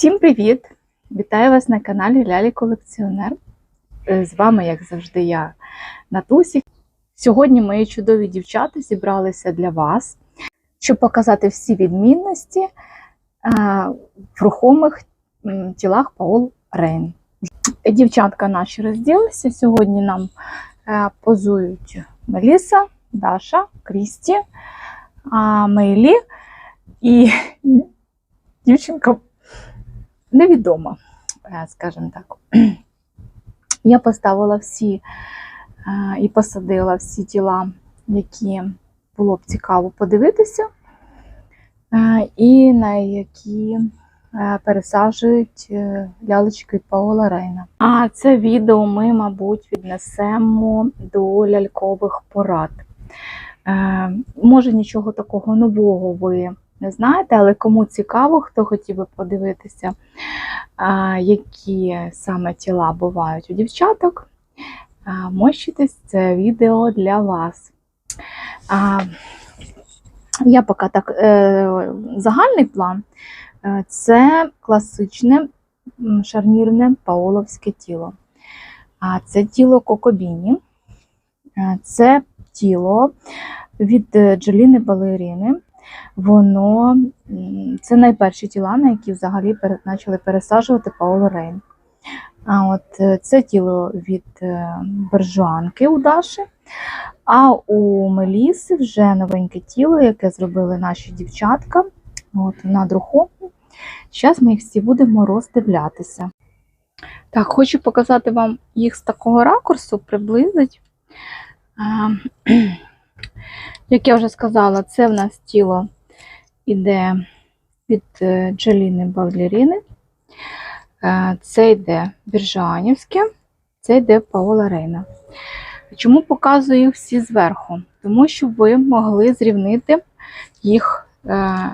Всім привіт! Вітаю вас на каналі Лялі Колекціонер. Е, З вами, як завжди, я Натусі. Сьогодні мої чудові дівчата зібралися для вас, щоб показати всі відмінності е, в рухомих тілах Паол Рейн. Дівчатка наші розділися. Сьогодні нам е, позують Меліса, Даша, Крісті, Мейлі і дівчинка невідома, е, скажімо так. Я поставила всі е, і посадила всі тіла, які було б цікаво подивитися, е, і на які пересаджують лялечки від Паола Рейна. А це відео ми, мабуть, віднесемо до лялькових порад. Може, нічого такого нового ви не знаєте, але кому цікаво, хто хотів би подивитися, які саме тіла бувають у дівчаток, мощитесь, це відео для вас. Я поки так, е, загальний план е, це класичне шарнірне паоловське тіло. Це тіло Кокобіні, Е, це тіло від Джоліни Балеріни. Воно це найперші тіла, на які взагалі почали пересаджувати Пауло Рейн. А от е, це тіло від е, Бержуанки у Даші, а у Меліси вже новеньке тіло, яке зробили наші дівчатка от, на друховні. Зараз ми їх всі будемо роздивлятися. Так, хочу показати вам їх з такого ракурсу, приблизить. Як я вже сказала, це в нас тіло іде від е, Джаліни Балеріни. Е, Це йде Біржанівське, це йде Паола Рейна. Чому показую всі зверху? Тому що ви могли зрівнити їх е,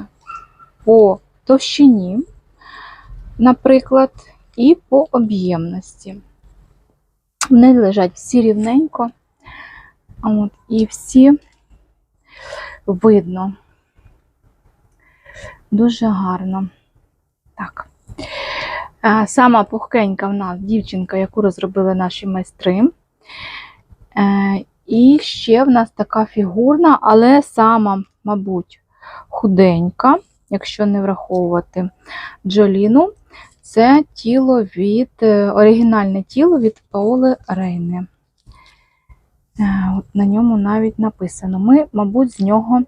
по товщині, наприклад, і по об'ємності. Вони лежать всі рівненько, от, і всі видно. Дуже гарно. Так. Сама пухкенька в нас дівчинка, яку розробили наші майстри. Е, І ще в нас така фігурна, але сама, мабуть, худенька, якщо не враховувати Джоліну, це тіло від е, оригінальне тіло від Паоли Рейни. Е, на ньому навіть написано. Ми, мабуть, з нього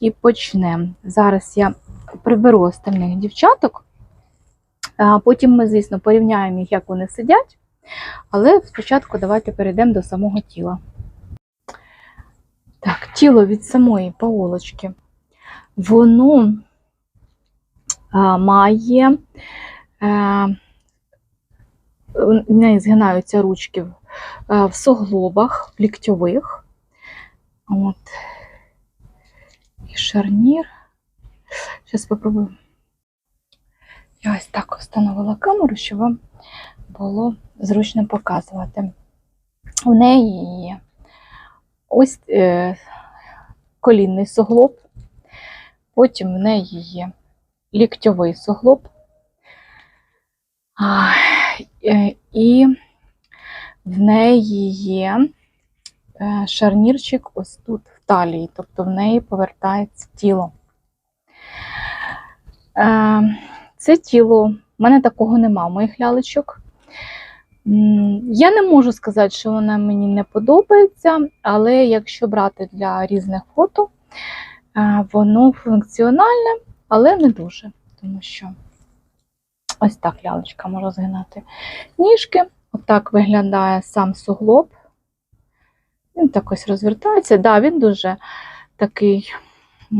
і почнемо. Зараз я приберу остальних дівчаток. А потім ми, звісно, порівняємо їх, як вони сидять. Але спочатку давайте перейдемо до самого тіла. Так, тіло від самої паолочки. Воно а, має. А, в неї згинаються ручки в, а, в суглобах, в ліктьових. От. І шарнір. Зараз спробую. Я ось так встановила камеру, щоб вам було зручно показувати. У неї є ось е, колінний суглоб, потім в неї є ліктьовий суглоб. А, е, і в неї є е, шарнірчик ось тут в талії, тобто в неї повертається тіло. Е, Це тіло, в мене такого нема, моїх лялечок. Я не можу сказати, що вона мені не подобається, але якщо брати для різних фото, е, воно функціональне, але не дуже, тому що ось так лялечка може згинати ніжки. Отак виглядає сам суглоб. Він так ось розвертається. Да, він дуже такий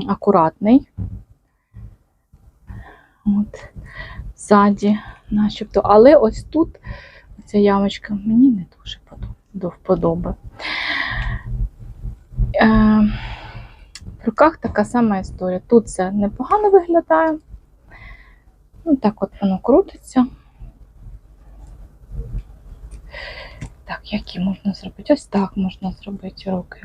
акуратний. От, ззаді, начебто. Але ось тут ця ямочка мені не дуже до вподоби. Е, в руках така сама історія. Тут це непогано виглядає. Ну, так от воно крутиться. Так, які можна зробити? Ось так можна зробити руки.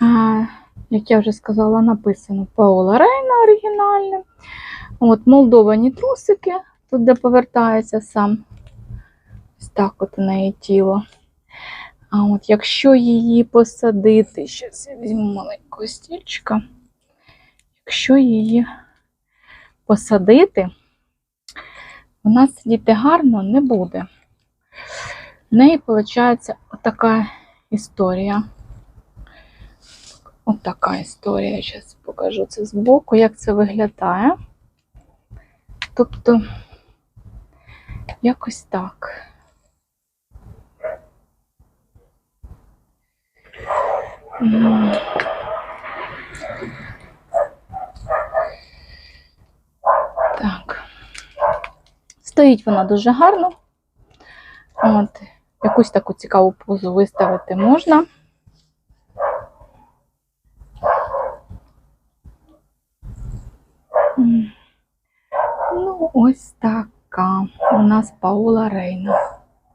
А, як я вже сказала, написано Паола Рейна оригінальне. От молдовані трусики, тут де повертається сам. Ось так от у неї тіло. А от якщо її посадити, зараз я візьму маленького стільчика. Якщо її посадити, вона сидіти гарно не буде. В неї виходить отака історія. Отака історія. Зараз покажу це збоку, як це виглядає. Тобто, якось так. М. Так. Стоїть вона дуже гарно. От, якусь таку цікаву позу виставити можна. Ну, ось така у нас Паула Рейна.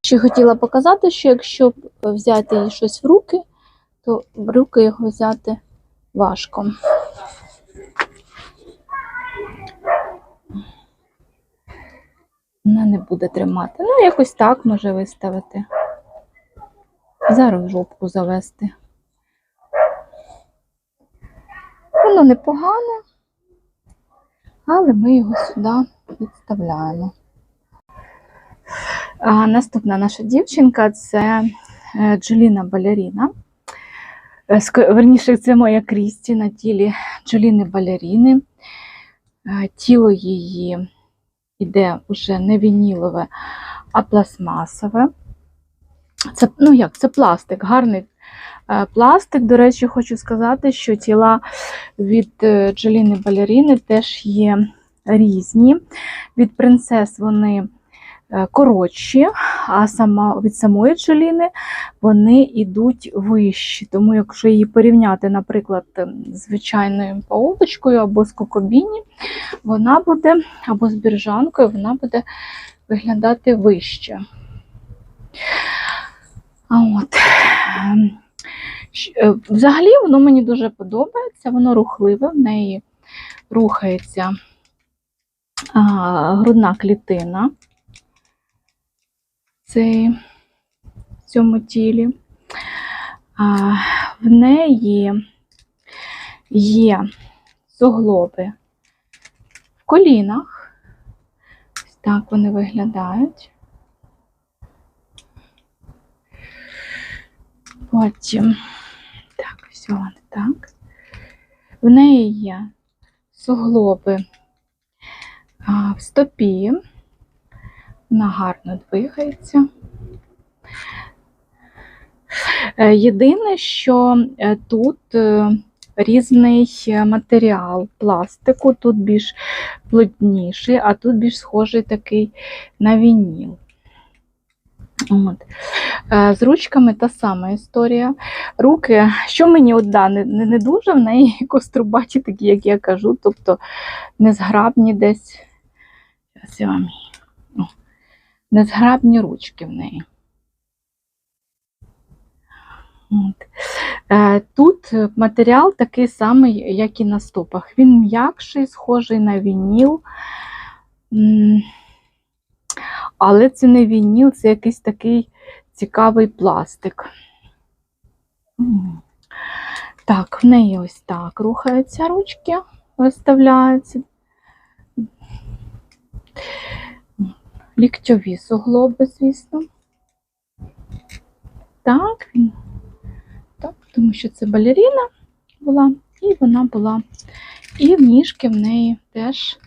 Ще хотіла показати, що якщо взяти їй щось в руки, то в руки його взяти важко. Вона не буде тримати. Ну, якось так може виставити. Зараз жопку завести. Воно непогане, але ми його сюди відставляємо. А, наступна наша дівчинка це е, Джоліна Балеріна. Е, Верніше, це моя Крісті на тілі Джоліни Балеріни. Е, Тіло її іде вже не вінілове, а пластмасове. Це, ну як, це пластик, гарний е, пластик. До речі, хочу сказати, що тіла від е, Джоліни Балеріни теж є різні. Від принцес вони коротші, а сама, від самої Джоліни вони йдуть вищі. Тому, якщо її порівняти, наприклад, ем, з звичайною пауточкою або з кокобіні, вона буде, або з біржанкою, вона буде виглядати вище. От. ем, е, Взагалі воно мені дуже подобається, воно рухливе, в неї рухається грудна клітина в цьому тілі. А, в неї є суглоби в колінах. Ось так вони виглядають. Потім, так, все вони так. В неї є суглоби а, в стопі. Вона гарно двигається. Е, Єдине, що е, тут е, різний матеріал пластику, тут більш плотніший, а тут більш схожий такий на вініл. От. З ручками та сама історія. Руки, що мені от, да, не, не, дуже, в неї кострубаті, такі, як я кажу, тобто незграбні десь. Зараз я вам незграбні ручки в неї. Е, Тут матеріал такий самий, як і на стопах. Він м'якший, схожий на вініл. Але це не вініл, це якийсь такий цікавий пластик. Так, в неї ось так рухаються ручки, виставляються. Ліктьові суглоби, звісно. Так. Так, тому що це балеріна була, і вона була. І в ніжки в неї теж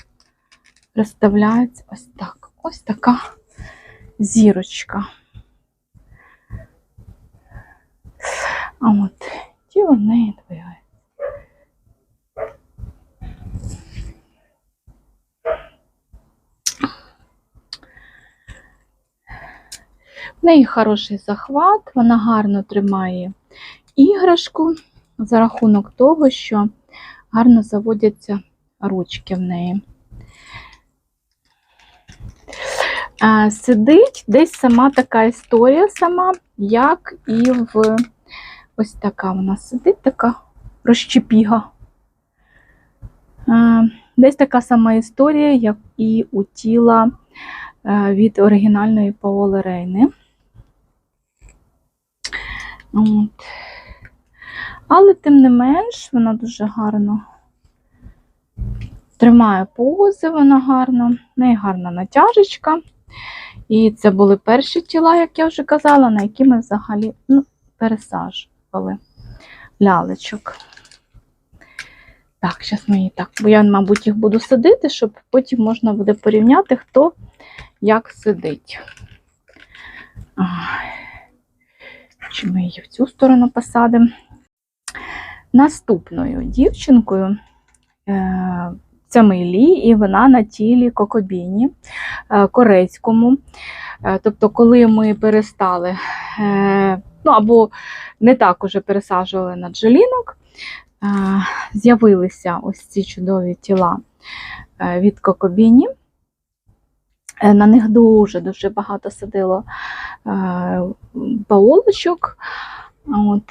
розставляється ось так. Ось така зірочка. А от тіло в неї двигається. В неї хороший захват, вона гарно тримає іграшку за рахунок того, що гарно заводяться ручки в неї. Сидить десь сама така історія сама, як і в ось така вона сидить, така розчепіга. Десь така сама історія, як і у тіла е, від оригінальної Паоли Рейни. От. Але, тим не менш, вона дуже гарно тримає пози, вона гарно, в неї гарна натяжечка. І це були перші тіла, як я вже казала, на які ми взагалі ну, пересаджували лялечок. Так, зараз ми її так, бо я, мабуть, їх буду садити, щоб потім можна буде порівняти, хто як сидить. Ай. Чи ми її в цю сторону посадимо? Наступною дівчинкою е, це Мейлі, і вона на тілі кокобіні е, корейському. Е, Тобто, коли ми перестали, ну або не так уже пересаджували на джелінок, з'явилися ось ці чудові тіла від кокобіні. Е, На них дуже-дуже багато садило е. От,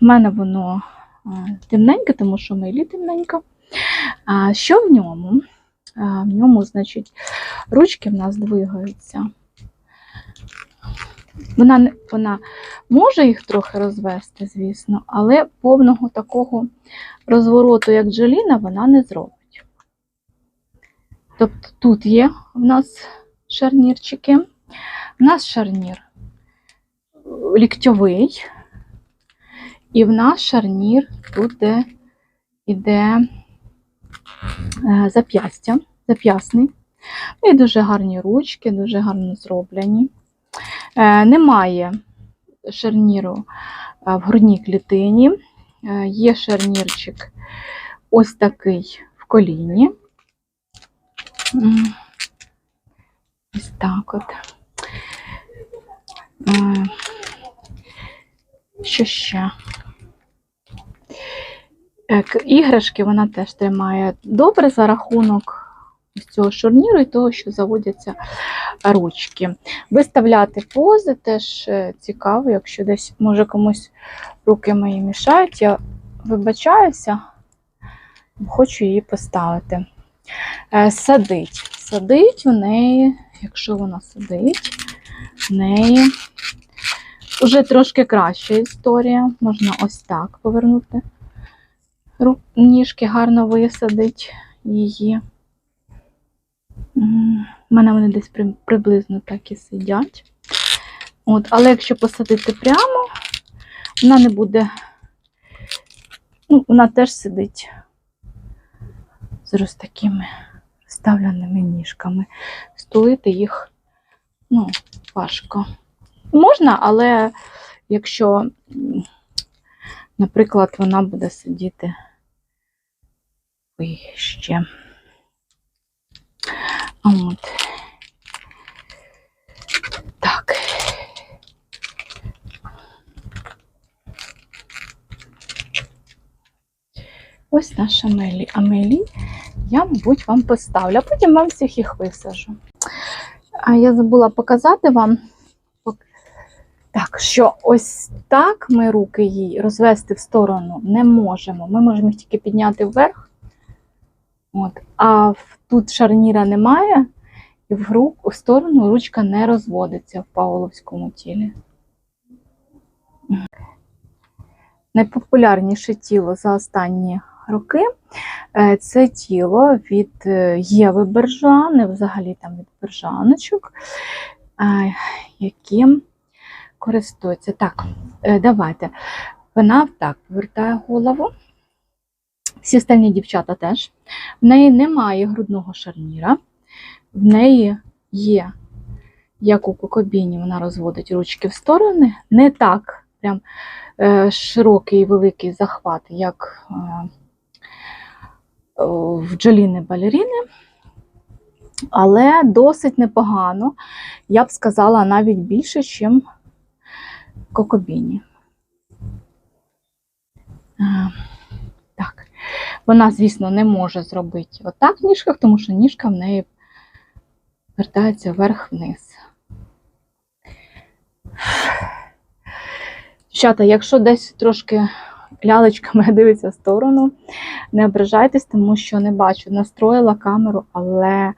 в мене воно е, темненьке, тому що мейлі темненька. А що в ньому? В ньому, значить, ручки в нас двигаються. Вона, вона може їх трохи розвести, звісно, але повного такого розвороту, як Джоліна, вона не зробить. Тобто тут є в нас шарнірчики. У нас шарнір ліктьовий, і в нас шарнір тут де іде е, зап'ястя, зап'ясний. Ну, І дуже гарні ручки, дуже гарно зроблені. Е, Немає шарніру е, в грудній клітині. Є шарнірчик ось такий в коліні. Ось так от. Е, Що ще? Е, Іграшки вона теж тримає добре за рахунок ось цього шурніру і того, що заводяться ручки. Виставляти пози теж е, цікаво, якщо десь може комусь руки мої мішають. Я вибачаюся, хочу її поставити. Садить. Садить в неї, якщо вона сидить, в неї вже трошки краща історія. Можна ось так повернути. Ніжки гарно висадить її. У мене вони десь при- приблизно так і сидять. От, але якщо посадити прямо, вона не буде. Ну, вона теж сидить з ось такими розставленими ніжками. Стулити їх ну, важко. Можна, але якщо, наприклад, вона буде сидіти вище. От. Так. Ось наша Амелі. Амелі я, мабуть, вам поставлю, а потім вам всіх їх висажу. Я забула показати вам, так, що ось так ми руки їй розвести в сторону не можемо. Ми можемо їх тільки підняти вверх. От. А тут шарніра немає, і в, ру, в сторону ручка не розводиться в пауловському тілі. Найпопулярніше тіло за останні роки е, це тіло від е, Єви Бержани, взагалі там від бержаночок, е, яким користуються. Так, давайте. Вона так повертає голову. Всі остальні дівчата теж. В неї немає грудного шарніра, в неї є, як у кокобіні, вона розводить ручки в сторони, не так прям широкий і великий захват, як в Джоліни балеріни, але досить непогано, я б сказала, навіть більше, ніж кокобіні. Е, Так. Вона, звісно, не може зробити отак в ніжках, тому що ніжка в неї вертається вверх-вниз. Дівчата, якщо десь трошки лялечка моя дивиться в сторону. Не ображайтесь, тому що не бачу. Настроїла камеру, але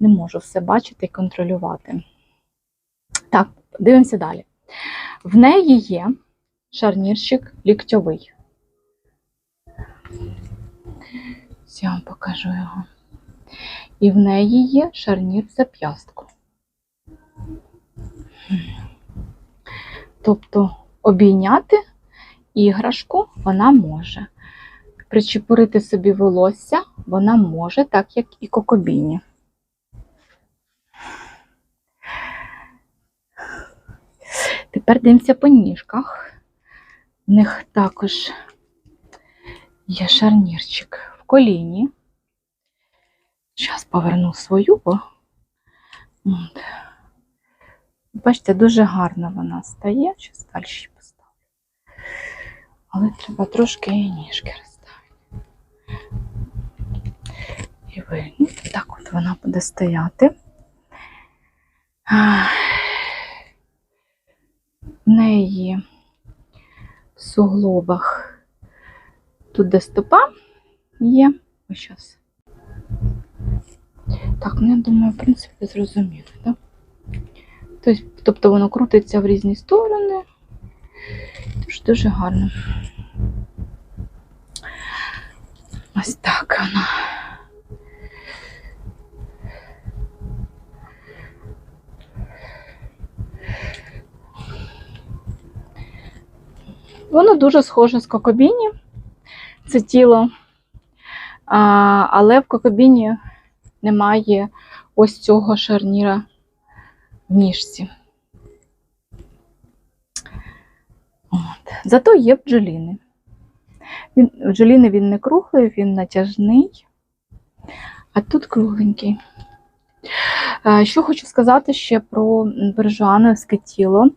не можу все бачити і контролювати. Так, дивимося далі. В неї є шарнірчик ліктьовий. Я вам покажу його. І в неї є шарнір зап'ястку. Тобто обійняти іграшку вона може. Причепурити собі волосся вона може, так як і кокобіні. Тепер дивимося по ніжках. В них також є шарнірчик в коліні. Зараз поверну свою, бо бачите, дуже гарно вона стає. Зараз далі поставлю. Але треба трошки її ніжки розставити. І вигнути. Так от вона буде стояти. В неї в суглобах тут де стопа є. Ось зараз. Так, ну я думаю, в принципі, зрозуміло, так? Тобто, тобто воно крутиться в різні сторони. Дуже гарно. Ось так вона. Воно дуже схоже з кокобіні, це тіло, а, але в кокобіні немає ось цього шарніра в ніжці. От. Зато є в Джоліни. Він, в Джоліни він не круглий, він натяжний, а тут кругленький. Що хочу сказати ще про бержановське тіло.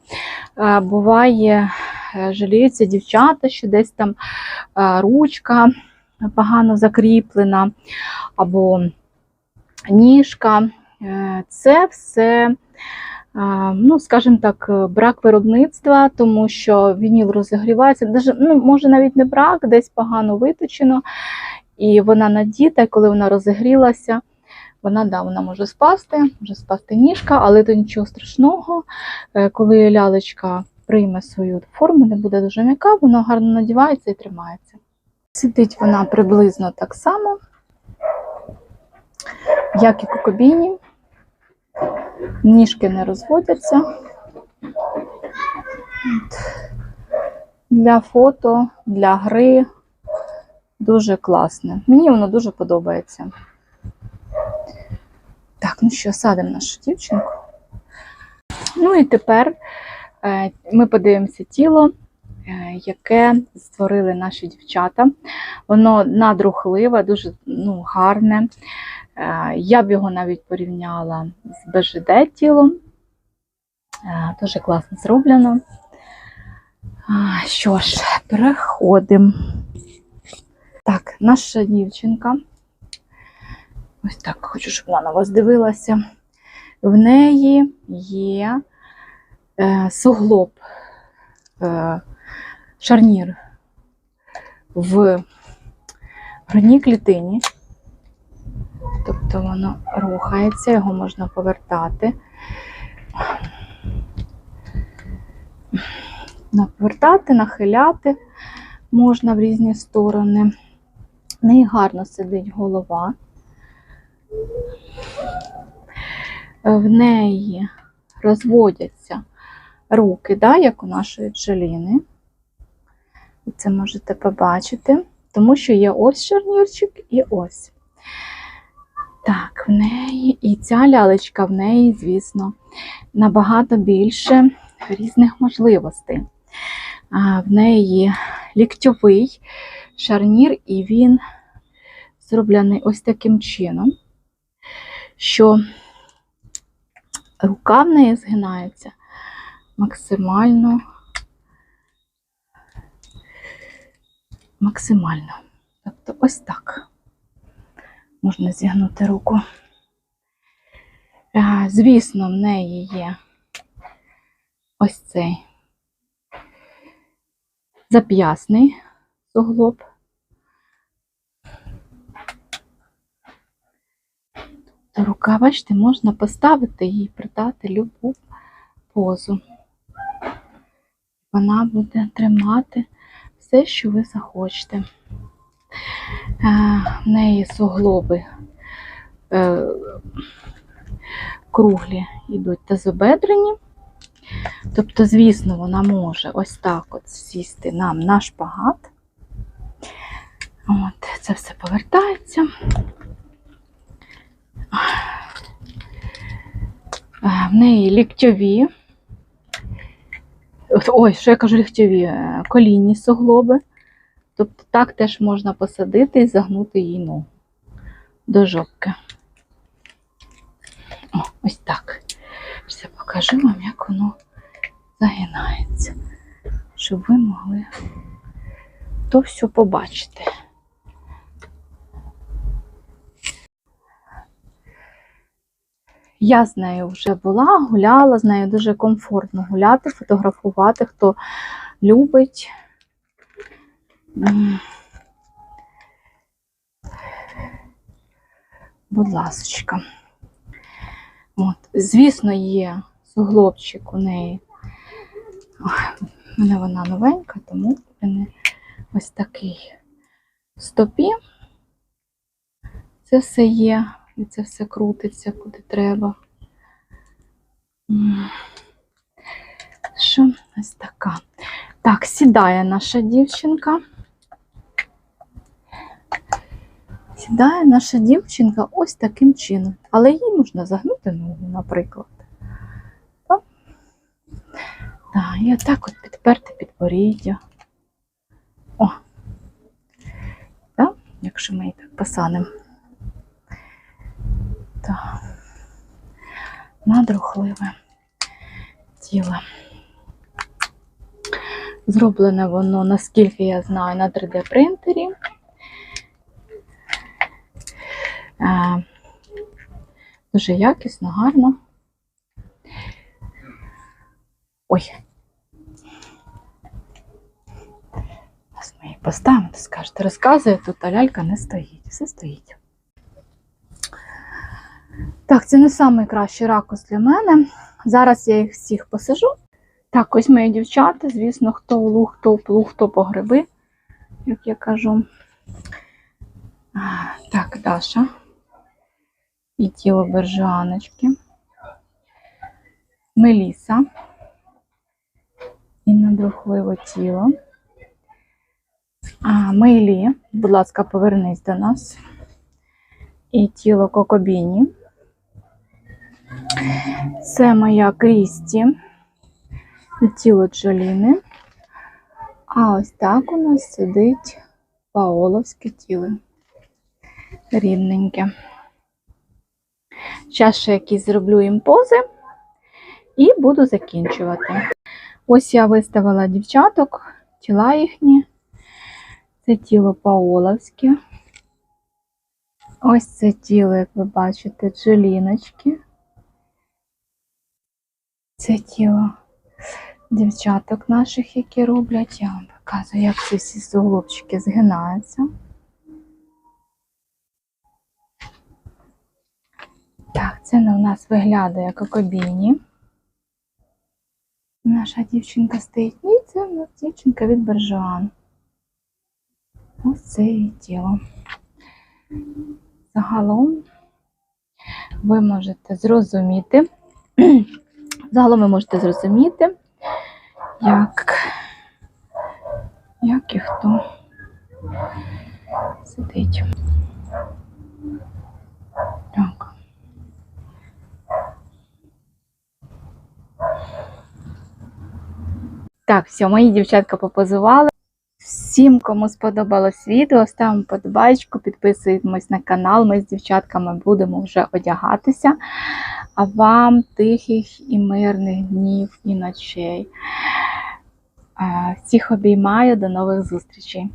Буває, е, жаліються дівчата, що десь там ручка погано закріплена, або ніжка. Е, Це все, ну, скажімо так, е, брак виробництва, тому що вініл розігрівається. Даже, ну, може навіть не брак, десь погано виточено, і вона надіта, і коли вона розігрілася, вона, да, вона може спасти, може спасти ніжка, але то нічого страшного. Е, Коли лялечка прийме свою форму, не буде дуже м'яка, вона гарно надівається і тримається. Сидить вона приблизно так само, як і кокобіні. Ніжки не розводяться. Для фото, для гри дуже класне. Мені воно дуже подобається. Так, ну що, садимо нашу дівчинку. Ну і тепер е, ми подивимося тіло, е, яке створили наші дівчата. Воно надрухливе, дуже ну, гарне. Е, Я б його навіть порівняла з БЖД тілом. Е, Дуже класно зроблено. Що ж, переходимо. Так, наша дівчинка. Ось так, хочу, щоб вона на вас дивилася. В неї є е, суглоб, е, шарнір в грудній клітині. Тобто воно рухається, його можна повертати. Повертати, нахиляти можна в різні сторони. В неї гарно сидить голова. В неї розводяться руки, да, як у нашої Джеліни. Це можете побачити, тому що є ось шарнірчик і ось. Так, в неї і ця лялечка в неї, звісно, набагато більше різних можливостей. В неї ліктьовий шарнір, і він зроблений ось таким чином, що рука в неї згинається максимально, максимально. Тобто ось так можна зігнути руку. Звісно, в неї є ось цей зап'ясний суглоб. Тобто рука, бачите, можна поставити їй, придати любу позу. Вона буде тримати все, що ви захочете. В неї суглоби е, круглі йдуть тазобедрені. Тобто, звісно, вона може ось так от сісти нам на шпагат. От, це все повертається. Е, В неї ліктьові. Ой, що я кажу ліктьові, Е, колінні суглоби. Тобто так теж можна посадити і загнути їй ногу до жопки. О, ось так. Все покажу вам, як воно загинається, щоб ви могли то все побачити. Я з нею вже була, гуляла, з нею дуже комфортно гуляти, фотографувати, хто любить. Будь ласочка. От. Звісно, є суглобчик у неї. Ой, У мене вона новенька, тому в мене ось такий стопі. Це все є, і це все крутиться куди треба. Що ось така. Так, сідає наша дівчинка. Сідає наша дівчинка ось таким чином. Але їй можна загнути ногу, наприклад. Так, так і отак от підперти підборіддя. О! Так, якщо ми її так посадимо. Так. Надрухливе тіло. Зроблене воно, наскільки я знаю, на 3D принтері. Е, Дуже якісно, гарно. Ой. Зараз ми її поставимо, скажете, розказує, тут а лялька не стоїть, все стоїть. Так, це не найкращий ракурс для мене. Зараз я їх всіх посажу. Так, ось мої дівчата, звісно, хто в луг, хто в плуг, хто по гриби, як я кажу. Так, Даша. І тіло бержаночки. Меліса. І надрухливе тіло. А, Мейлі, будь ласка, повернись до нас. І тіло Кокобіні. Це моя Крісті. І тіло Джоліни. А ось так у нас сидить Паоловське тіло. Рівненьке. Зараз якісь зроблю їм пози і буду закінчувати. Ось я виставила дівчаток, тіла їхні. Це тіло Паоловське. Ось це тіло, як ви бачите, джеліночки. Це тіло дівчаток наших, які роблять. Я вам показую, як ці всі суглобчики згинаються. Так, це у нас виглядає кокобіні. Наша дівчинка стоїть. І це у нас дівчинка від Бержан. Ось це її тіло. Загалом ви можете зрозуміти, загалом ви можете зрозуміти, як, як і хто сидить. Так, все, мої дівчатка попозували. Всім, кому сподобалось відео, ставимо подобайку, підписуємось на канал. Ми з дівчатками будемо вже одягатися. А вам тихих і мирних днів і ночей. Е, Всіх обіймаю, до нових зустрічей!